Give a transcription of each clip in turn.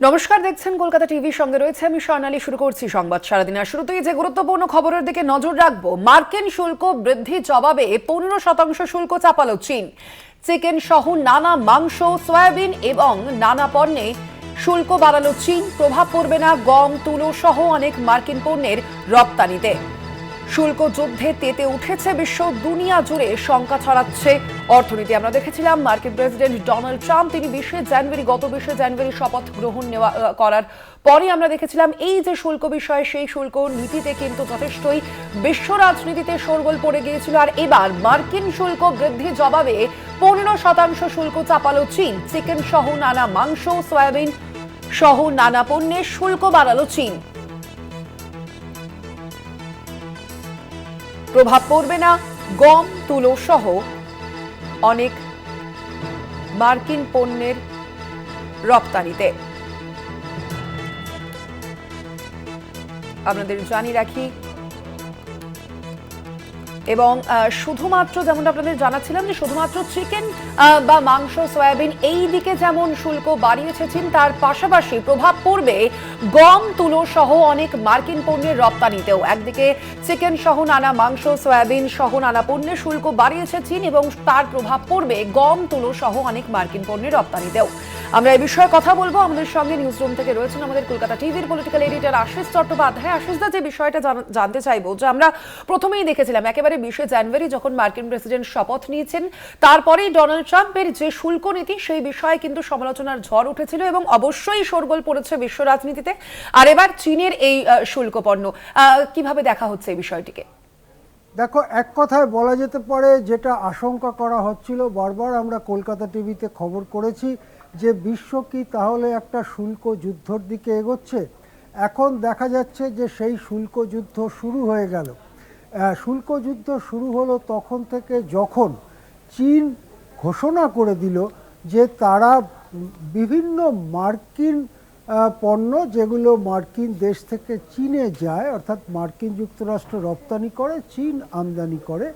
নমস্কার, দেখছেন কলকাতা টিভির সঙ্গে রয়েছে আমি স্বর্ণালী, শুরু করছি সংবাদ সারাদিন আর শুরুতেই যে গুরুত্বপূর্ণ খবরের দিকে নজর রাখব, মার্কিন শুল্ক বৃদ্ধি জবাবে পনেরো শতাংশ শুল্ক চাপালো চীন। চিকেন সহ নানা মাংস, সয়াবিন এবং নানা পণ্যে শুল্ক বাড়ালো চীন। প্রভাব পড়বে না গম, তুলো সহ অনেক মার্কিন পণ্যের রপ্তানিতে। শুল্ক যুদ্ধে তেতে উঠেছে বিশ্ব দুনিয়া জুড়ে শঙ্কা ছড়াচ্ছে অর্থনীতি। আমরা দেখেছিলাম মার্কিন প্রেসিডেন্ট ডোনাল্ড ট্রাম্প, তিনি বিশে জানুয়ারি, গত বিশে জানুয়ারি শপথ গ্রহণ নেওয়া করার পরে আমরা দেখেছিলাম এই যে শুল্ক বিষয়ে, সেই শুল্ক নীতিতে কিন্তু যথেষ্টই বিশ্ব রাজনীতিতে শোরগোল পড়ে গিয়েছিল। আর এবার মার্কিন শুল্ক বৃদ্ধি জবাবে পনেরো শতাংশ শুল্ক চাপালো চীন। চিকেন সহ নানা মাংস, সয়াবিন সহ নানা পণ্যের শুল্ক বাড়ালো চীন। প্রভাব পড়বে না গম তুলো সহ অনেক মার্কিন পণ্যের রপ্তানিতে। আপনাদের জানিয়ে রাখি এবং শুধুমাত্র যেমন আপনাদের জানাচ্ছিলাম যে শুধুমাত্র চিকেন বা মাংস, সয়াবিন এই দিকে যেমন শুল্ক বাড়িয়েছে চীন তার পাশাপাশি প্রভাব পড়বে গম, তুলো সহ অনেক মার্কিন পণ্যের রপ্তানিতেও। একদিকে চিকেন সহ নানা মাংস, সয়াবিন সহ নানা পণ্যের শুল্ক বাড়িয়েছে চীন এবং তার প্রভাব পড়বে গম, তুলো সহ অনেক মার্কিন পণ্যের রপ্তানিতেও। আমরা এই বিষয়ে কথা বলব। আমাদের সঙ্গে নিউজ রুম থেকে রয়েছেন আমাদের কলকাতা টিভির পলিটিক্যাল এডিটর আশিস চট্টোপাধ্যায়। আশিসদা, যে বিষয়টা জান- জানতে চাইব, যে আমরা প্রথমেই দেখেছিলাম, একেবারে বিশে জানুয়ারি যখন মার্কিন প্রেসিডেন্ট শপথ নিয়েছেন তারপরেই ডোনাল্ড ট্রাম্পের যে শুল্ক নীতি সেই বিষয়ে কিন্তু সমালোচনার ঝড় উঠেছিল এবং অবশ্যই শোরগোল পড়েছে বিশ্ব রাজনীতিতে। আর এবার চীনের এই শুল্ক পণ্য কীভাবে দেখা হচ্ছে এই বিষয়টিকে? দেখো, এক কথায় বলা যেতে পারে যেটা আশঙ্কা করা হচ্ছিল, বারবার আমরা কলকাতা টিভিতে খবর করেছি যে বিশ্ব কি তাহলে একটা শুল্ক যুদ্ধর দিকে এগোচ্ছে। এখন দেখা যাচ্ছে যে সেই শুল্ক যুদ্ধ শুরু হয়ে গেল। শুল্ক যুদ্ধ শুরু হলো তখন থেকে যখন চীন ঘোষণা করে দিল যে তারা বিভিন্ন মার্কিন পণ্য যেগুলো মার্কিন দেশ থেকে চীনে যায়, অর্থাৎ মার্কিন যুক্তরাষ্ট্র রপ্তানি করে, চীন আমদানি করে,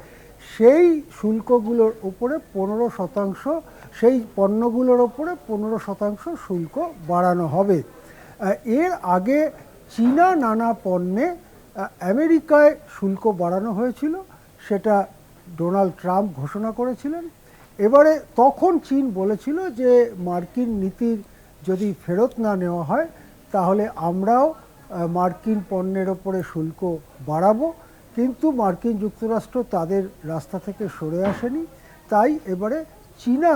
সেই শুল্কগুলোর উপরে পনেরো শতাংশ, সেই পণ্যগুলোর ওপরে পনেরো শতাংশ শুল্ক বাড়ানো হবে। এর আগে চীনা নানা পণ্যে আমেরিকায় শুল্ক বাড়ানো হয়েছিল, সেটা ডোনাল্ড ট্রাম্প ঘোষণা করেছিলেন। এবারে তখন চীন বলেছিল যে মার্কিন নীতির যদি ফেরত না নেওয়া হয়, তাহলে আমরাও মার্কিন পণ্যের ওপরে শুল্ক বাড়াবো। কিন্তু মার্কিন যুক্তরাষ্ট্র তাদের রাস্তা থেকে সরে আসেনি। তাই এবারে চীনা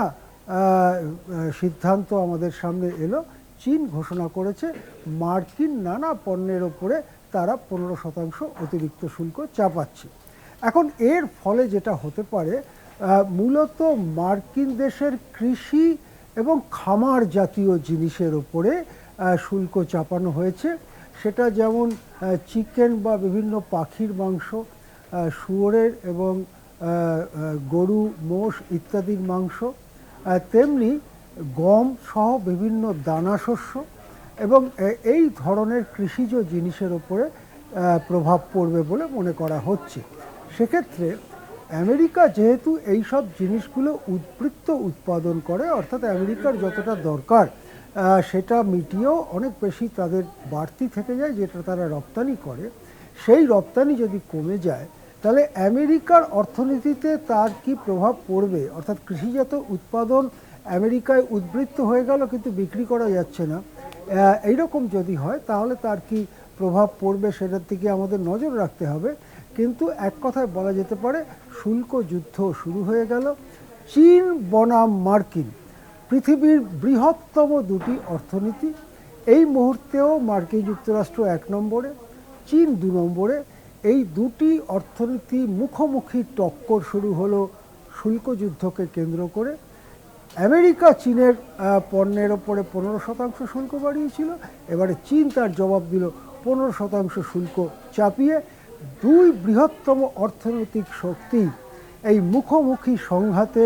সিদ্ধান্ত আমাদের সামনে এলো। চীন ঘোষণা করেছে, মার্কিন নানা পণ্যের ওপরে তারা পনেরো শতাংশ অতিরিক্ত শুল্ক চাপাচ্ছে। এখন এর ফলে যেটা হতে পারে মূলত মার্কিন দেশের কৃষি এবং খামার জাতীয় জিনিসের ওপরে শুল্ক চাপানো হয়েছে। সেটা যেমন চিকেন বা বিভিন্ন পাখির মাংস শুয়োরের এবং গরু, মোষ ইত্যাদির মাংস তেমনি গম সহ বিভিন্ন দানা শস্য এবং এই ধরনের কৃষিজ জিনিসের ওপরে প্রভাব পড়বে বলে মনে করা হচ্ছে। সেক্ষেত্রে আমেরিকা যেহেতু এই সব জিনিসগুলো উদ্বৃত্ত উৎপাদন করে, অর্থাৎ আমেরিকার যতটা দরকার সেটা মিটিয়েও অনেক বেশি তাদের বাড়তি থেকে যায় যেটা তারা রপ্তানি করে, সেই রপ্তানি যদি কমে যায়, তাহলে আমেরিকার অর্থনীতিতে তার কি প্রভাব পড়বে? অর্থাৎ কৃষিজাত উৎপাদন আমেরিকায় উদ্বৃত্ত হয়ে গেল, কিন্তু বিক্রি করা যাচ্ছে না। এইরকম যদি হয়, তাহলে তার কি প্রভাব পড়বে সেটার দিকে আমাদের নজর রাখতে হবে। কিন্তু এক কথায় বলা যেতে পারে, শুল্ক যুদ্ধ শুরু হয়ে গেল। চীন বনাম মার্কিন, পৃথিবীর বৃহত্তম দুটি অর্থনীতি। এই মুহূর্তেও মার্কিন যুক্তরাষ্ট্র এক নম্বরে, চীন দু নম্বরে। এই দুটি অর্থনীতি মুখোমুখি টক্কর শুরু হলো শুল্ক যুদ্ধকে কেন্দ্র করে। আমেরিকা চীনের পণ্যের ওপরে পনেরো শতাংশ শুল্ক বাড়িয়েছিল। এবারে চীন তার জবাব দিল, পনেরো শতাংশ শুল্ক চাপিয়ে দুই বৃহত্তম অর্থনৈতিক শক্তি। এই মুখোমুখি সংঘাতে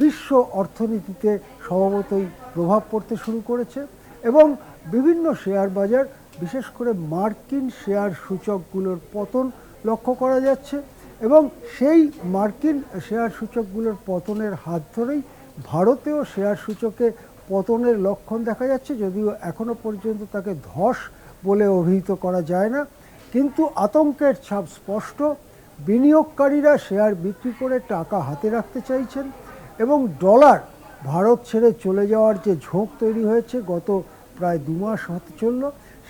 বিশ্ব অর্থনীতিতে স্বভাবতই প্রভাব পড়তে শুরু করেছে এবং বিভিন্ন শেয়ার বাজার, বিশেষ করে মার্কিন শেয়ার সূচকগুলোর পতন লক্ষ্য করা যাচ্ছে এবং সেই মার্কিন শেয়ার সূচকগুলোর পতনের হাত ধরেই ভারতেও শেয়ার সূচকে পতনের লক্ষণ দেখা যাচ্ছে, যদিও এখনও পর্যন্ত তাকে ধস বলে অভিহিত করা যায় না। কিন্তু আতঙ্কের ছাপ স্পষ্ট, বিনিয়োগকারীরা শেয়ার বিক্রি করে টাকা হাতে রাখতে চাইছেন এবং ডলার ভারত ছেড়ে চলে যাওয়ার যে ঝোঁক তৈরি হয়েছে, গত প্রায় দু মাস হতে চলল,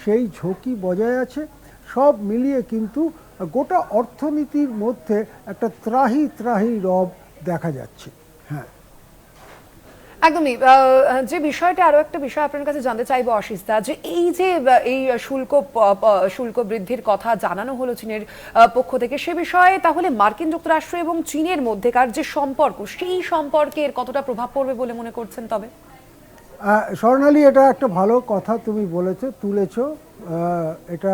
সেই ঝোঁকই বজায় আছে। সব মিলিয়ে কিন্তু গোটা অর্থনীতির মধ্যে একটা ত্রাহি ত্রাহি রব দেখা যাচ্ছে। হ্যাঁ। একদমই। যে বিষয়টা আরও একটা বিষয় আপনার কাছে জানতে চাইব অশিস দা, যে এই যে এই শুল্ক শুল্ক বৃদ্ধির কথা জানানো হলো চীনের পক্ষ থেকে, সে বিষয়ে তাহলে মার্কিন যুক্তরাষ্ট্র এবং চীনের মধ্যেকার যে সম্পর্ক, সেই সম্পর্কে এর কতটা প্রভাব পড়বে বলে মনে করছেন তবে? স্বর্ণালী এটা একটা ভালো কথা তুমি বলেছ, তুলেছো। এটা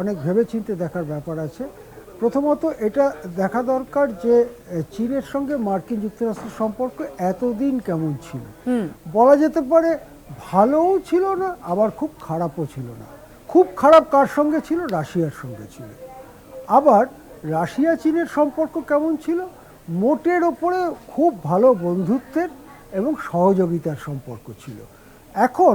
অনেক ভেবেচিন্তে দেখার ব্যাপার আছে। প্রথমত এটা দেখা দরকার যে চীনের সঙ্গে মার্কিন যুক্তরাষ্ট্রের সম্পর্ক এতদিন কেমন ছিল। বলা যেতে পারে ভালোও ছিল না আবার খুব খারাপও ছিল না। খুব খারাপ কার সঙ্গে ছিল? রাশিয়ার সঙ্গে ছিল। আবার রাশিয়া চীনের সম্পর্ক কেমন ছিল? মোটের ওপরে খুব ভালো বন্ধুত্বের এবং সহযোগিতার সম্পর্ক ছিল। এখন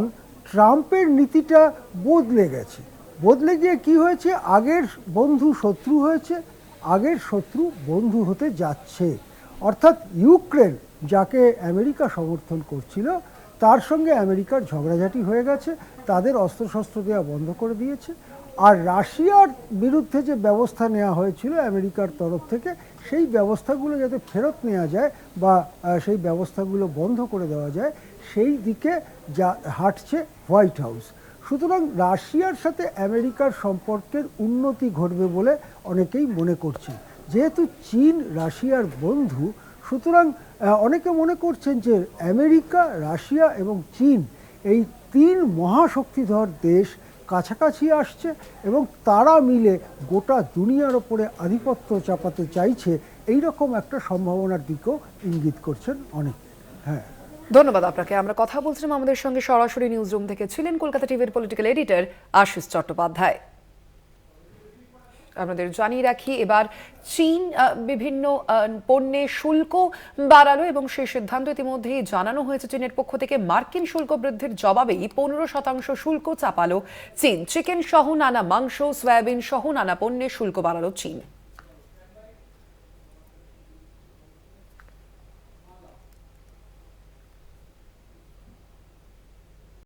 ট্রাম্পের নীতিটা বদলে গেছে। বদলে গিয়ে কি হয়েছে? আগের বন্ধু শত্রু হয়েছে, আগের শত্রু বন্ধু হতে যাচ্ছে। অর্থাৎ ইউক্রেন যাকে আমেরিকা সমর্থন করছিল, তার সঙ্গে আমেরিকার ঝগড়াঝাটি হয়ে গেছে, তাদের অস্ত্রশস্ত্র দেওয়া বন্ধ করে দিয়েছে। আর রাশিয়ার বিরুদ্ধে যে ব্যবস্থা নেওয়া হয়েছিল আমেরিকার তরফ থেকে, সেই ব্যবস্থাগুলো যাতে ফেরত নেওয়া যায় বা সেই ব্যবস্থাগুলো বন্ধ করে দেওয়া যায়, সেই দিকে যা হাঁটছে হোয়াইট হাউস। সুতরাং রাশিয়ার সাথে আমেরিকার সম্পর্কের উন্নতি ঘটবে বলে অনেকেই মনে করছেন। যেহেতু চীন রাশিয়ার বন্ধু, সুতরাং অনেকে মনে করছেন যে আমেরিকা, রাশিয়া এবং চীন এই তিন মহাশক্তিধর দেশ কাছাকাছি আসছে এবং তারা মিলে গোটা দুনিয়ার ওপরে আধিপত্য চাপাতে চাইছে। এই রকম একটা সম্ভাবনার দিকেও ইঙ্গিত করছেন অনেক। হ্যাঁ। ধন্যবাদ আপনাকে। আমরা কথা বলছিলাম আমাদের সঙ্গে সরাসরি নিউজ রুম থেকে ছিলেন কলকাতা টিভির পলিটিক্যাল এডিটর আশিস চট্টোপাধ্যায়। আপনাদের জানিয়ে রাখি, এবার চীন বিভিন্ন পণ্যে শুল্ক বাড়ালো এবং সেই সিদ্ধান্ত ইতিমধ্যেই জানানো হয়েছে চীনের পক্ষ থেকে। মার্কিন শুল্ক বৃদ্ধির জবাবেই পনেরো শতাংশ শুল্ক চাপালো চীন। চিকেন সহ নানা মাংস, সয়াবিন সহ নানা পণ্যে শুল্ক বাড়ালো চীন।